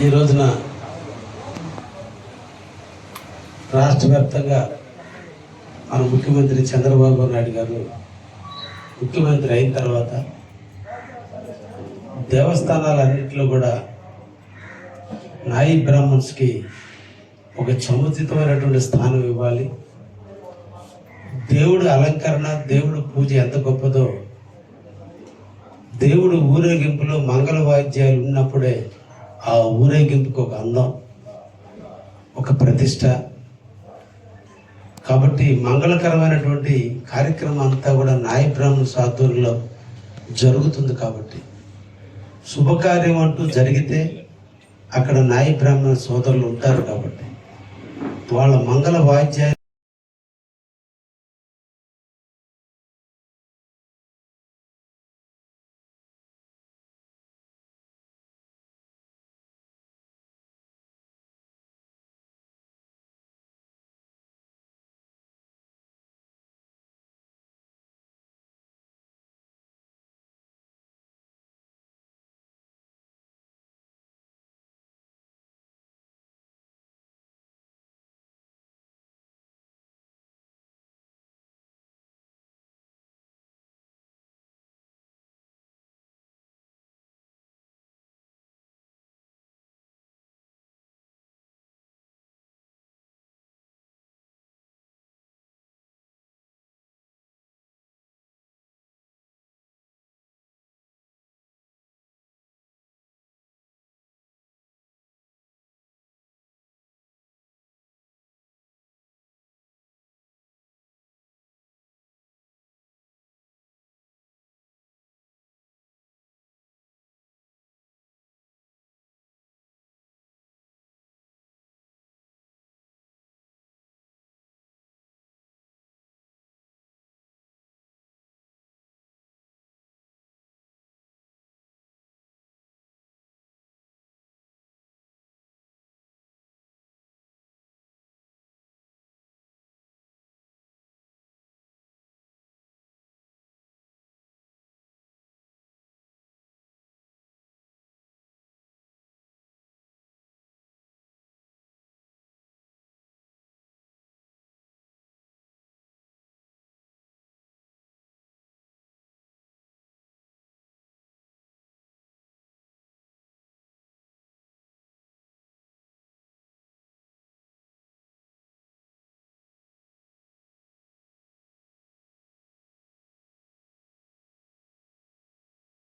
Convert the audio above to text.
ఈ రోజున రాష్ట్ర వ్యాప్తంగా మన ముఖ్యమంత్రి చంద్రబాబు నాయుడు గారు ముఖ్యమంత్రి అయిన తర్వాత దేవస్థానాలన్నింటిలో కూడా నాయి బ్రాహ్మణ్స్కి ఒక సముచితమైనటువంటి స్థానం ఇవ్వాలి. దేవుడు అలంకరణ దేవుడు పూజ ఎంత గొప్పదో దేవుడు ఊరేగింపులో మంగళ వాయిద్యాలు ఉన్నప్పుడే ఆ ఊరేగింపుకు ఒక అందం ఒక ప్రతిష్ట. కాబట్టి మంగళకరమైనటువంటి కార్యక్రమం అంతా కూడా నాయ బ్రాహ్మణ సాధువుల్లో జరుగుతుంది కాబట్టి. శుభకార్యం అంటూ జరిగితే అక్కడ నాయ బ్రాహ్మణ సోదరులు ఉంటారు కాబట్టి. వాళ్ళ మంగళ వాయిద్యాలు